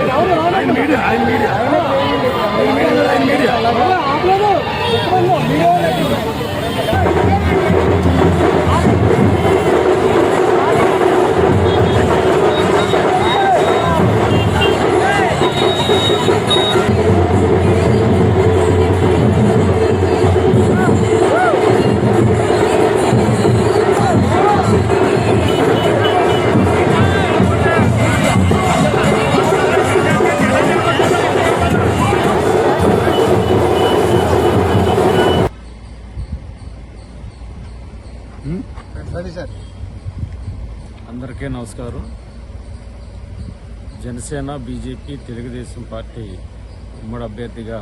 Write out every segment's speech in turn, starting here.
Media ఆయన media ఆయన media అందరికీ నమస్కారం. జనసేన బీజేపీ తెలుగుదేశం పార్టీ ఉమ్మడి అభ్యర్థిగా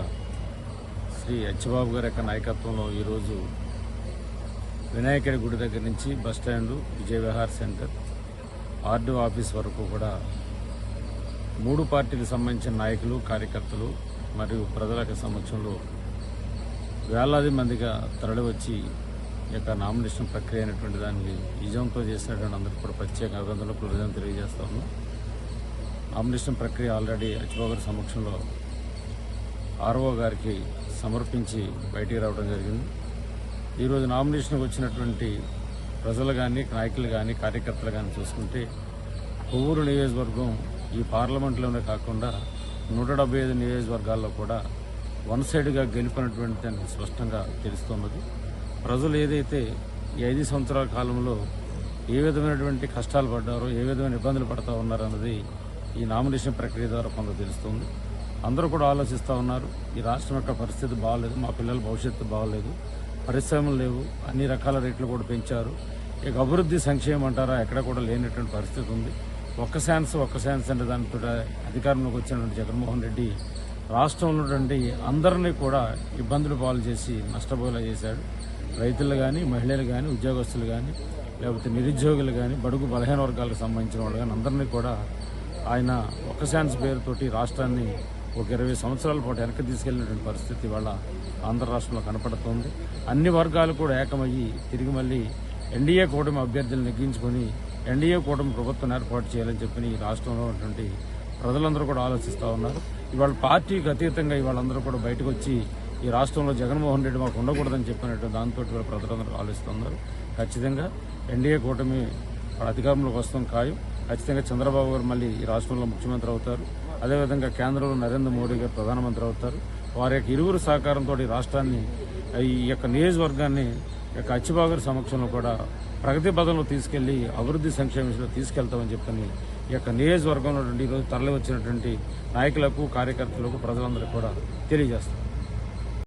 శ్రీ అచ్చిబాబు గారి యొక్క నాయకత్వంలో ఈరోజు వినాయకుడి గుడి దగ్గర నుంచి bus stand Vijaya Vihar centre RDO office వరకు కూడా మూడు పార్టీకి సంబంధించిన నాయకులు కార్యకర్తలు మరియు ప్రజలకు సమక్షంలో వేలాది మందిగా తరలివచ్చి యొక్క నామినేషన్ ప్రక్రియ అనేటువంటి దానికి విజయంతో చేసినటువంటి అందరికీ కూడా ప్రత్యేక అభినందనలు కృతజ్ఞతలు తెలియజేస్తా ఉన్నాం. నామినేషన్ ప్రక్రియ ఆల్రెడీ అచ్చిబాబు గారి సమక్షంలో ఆర్ఓ గారికి సమర్పించి బయటికి రావడం జరిగింది. ఈరోజు నామినేషన్కి వచ్చినటువంటి ప్రజలు కానీ నాయకులు కానీ కార్యకర్తలు కానీ చూసుకుంటే కొవ్వూరు నియోజకవర్గం ఈ పార్లమెంట్లోనే కాకుండా నూట డెబ్బై ఐదు నియోజకవర్గాల్లో కూడా వన్ సైడ్గా గెలిపినటువంటి దానికి స్పష్టంగా తెలుస్తున్నది ప్రజలు ఏదైతే ఈ ఐదు సంవత్సరాల కాలంలో ఏ విధమైనటువంటి కష్టాలు పడ్డారో ఏ విధమైన ఇబ్బందులు పడతా ఉన్నారన్నది ఈ నామినేషన్ ప్రక్రియ ద్వారా కొంత తెలుస్తుంది. అందరూ కూడా ఆలోచిస్తూ ఉన్నారు ఈ రాష్ట్రం యొక్క పరిస్థితి బాగాలేదు మా పిల్లల భవిష్యత్తు బాగాలేదు పరిశ్రమలు లేవు అన్ని రకాల రేట్లు కూడా పెంచారు. ఇక అభివృద్ధి సంక్షేమం అంటారా ఎక్కడ కూడా లేనటువంటి పరిస్థితి ఉంది. ఒక్క ఛాన్స్ ఒక్క ఛాన్స్ అంటే దానితో అధికారంలోకి వచ్చినటువంటి జగన్మోహన్ రెడ్డి రాష్ట్రంలో ఉన్నటువంటి అందరినీ కూడా ఇబ్బందులు పాలు చేసి నష్టపోయేలా చేశాడు. రైతులు కానీ మహిళలు కానీ ఉద్యోగస్తులు కానీ లేకపోతే నిరుద్యోగులు కానీ బడుగు బలహీన వర్గాలకు సంబంధించిన వాళ్ళు కానీ అందరినీ కూడా ఆయన ఒక్క ఛాన్స్ పేరుతోటి రాష్ట్రాన్ని ఒక ఇరవై సంవత్సరాల పాటు వెనక్కి తీసుకెళ్ళినటువంటి పరిస్థితి వాళ్ళ ఆంధ్ర రాష్ట్రంలో కనపడుతోంది. అన్ని వర్గాలు కూడా ఏకమయ్యి తిరిగి మళ్ళీ ఎన్డీఏ కూటమి అభ్యర్థులు నెగ్గించుకొని ఎన్డీఏ కూటమి ప్రభుత్వం ఏర్పాటు చేయాలని చెప్పి ఈ రాష్ట్రంలో ఉన్నటువంటి ప్రజలందరూ కూడా ఆలోచిస్తూ ఉన్నారు. ఇవాళ పార్టీకి అతీతంగా ఇవాళందరూ కూడా బయటకు వచ్చి ఈ రాష్ట్రంలో జగన్మోహన్ రెడ్డి మాకు ఉండకూడదని చెప్పినట్టు దాంతో ఇవాళ ప్రజలందరూ ఆలోచిస్తున్నారు. ఖచ్చితంగా ఎన్డీఏ కూటమి అధికారంలోకి వస్తాం ఖాయం. ఖచ్చితంగా చంద్రబాబు గారు మళ్ళీ ఈ రాష్ట్రంలో ముఖ్యమంత్రి అవుతారు. అదేవిధంగా కేంద్రంలో నరేంద్ర మోడీ గారు ప్రధానమంత్రి అవుతారు. వారి యొక్క ఇరువురు సహకారంతో ఈ రాష్ట్రాన్ని ఈ యొక్క నియోజకవర్గాన్ని యొక్క అచ్చిబాబు గారి సమక్షంలో కూడా ప్రగతి పదంలో తీసుకెళ్ళి అభివృద్ధి సంక్షేమంలో తీసుకెళ్తామని చెప్పని ఈ యొక్క నియోజకవర్గంలో ఈరోజు తరలి వచ్చినటువంటి నాయకులకు కార్యకర్తలకు ప్రజలందరికీ కూడా తెలియజేస్తాం.